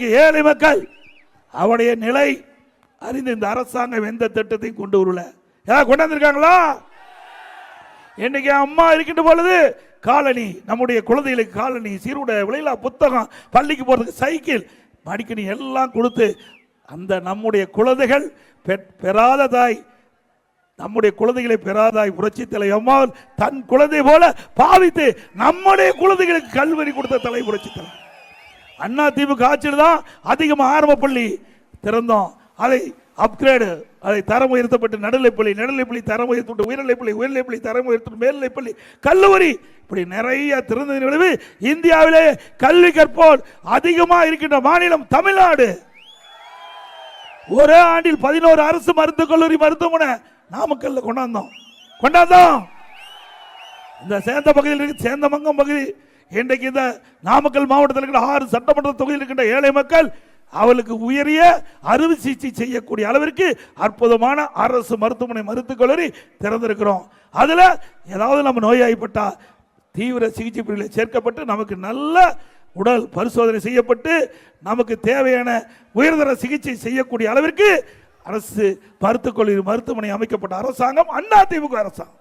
இன்றைக்கு ஏழை மக்கள் அவருடைய நிலை அறிந்து இந்த அரசாங்கம் எந்த திட்டத்தையும் கொண்டு வரல. ஏதாவது கொண்டாந்துருக்காங்களா இன்னைக்கு அம்மா இருக்கின்ற பொழுது காலனி நம்முடைய குழந்தைகளுக்கு காலனி சீருடைய விளையிலா புத்தகம் பள்ளிக்கு போறதுக்கு சைக்கிள் மடிக்கணி எல்லாம் கொடுத்து அந்த நம்முடைய குழந்தைகள் பெற்- பெறாத தாய் நம்முடைய குழந்தைகளை பெறாதாய் புரட்சி தலை அம்மாள் தன் குழந்தை போல பாவித்து நம்முடைய குழந்தைகளுக்கு கல்வரி கொடுத்த தலை புரட்சி தலை அண்ணா திமுக ஆட்சியில் தான் அதிகமாக ஆரம்ப பள்ளி திறந்தோம். அதை அப்கிரேடு அதை தரம் உயர்த்தப்பட்டு நடுநிலைப்பள்ளி நடுநிலைப்பள்ளி தரம் உயர்த்தப்பட்டு உயர்நிலைப்பள்ளி உயர்நிலைப்பள்ளி தரம் உயர்த்தப்பட்டு மேல்நிலைப்பள்ளி கல்லூரி இப்படி நிறைய திறந்த விளைவு இந்தியாவிலே கல்வி கற்போல் அதிகமாக இருக்கின்ற மாநிலம் தமிழ்நாடு. ஒரே ஆண்டில் பதினோரு அரசு மருத்துவக் கல்லூரி மருத்துவமனை நாமக்கல்ல கொண்டாந்தோம். கொண்டாந்தோம். இந்த சேந்த பகுதியில் இருக்கு சேந்தமங்கம் பகுதி. இன்றைக்கு இந்த நாமக்கல் மாவட்டத்தில் இருக்கிற ஆறு சட்டமன்ற தொகுதியில் இருக்கின்ற ஏழை மக்கள் அவளுக்கு உயரிய அறுவை சிகிச்சை செய்யக்கூடிய அளவிற்கு அற்புதமான அரசு மருத்துவமனை மருத்துவக் கல்லூரி திறந்திருக்கிறோம். அதில் ஏதாவது நம்ம நோயாய்ப்பட்டால் தீவிர சிகிச்சை பிரிவில் சேர்க்கப்பட்டு நமக்கு நல்ல உடல் பரிசோதனை செய்யப்பட்டு நமக்கு தேவையான உயர்தர சிகிச்சை செய்யக்கூடிய அளவிற்கு அரசு மருத்துவக் கல்லூரி மருத்துவமனை அமைக்கப்பட்ட அரசாங்கம் அண்ணா திமுக அரசாங்கம்.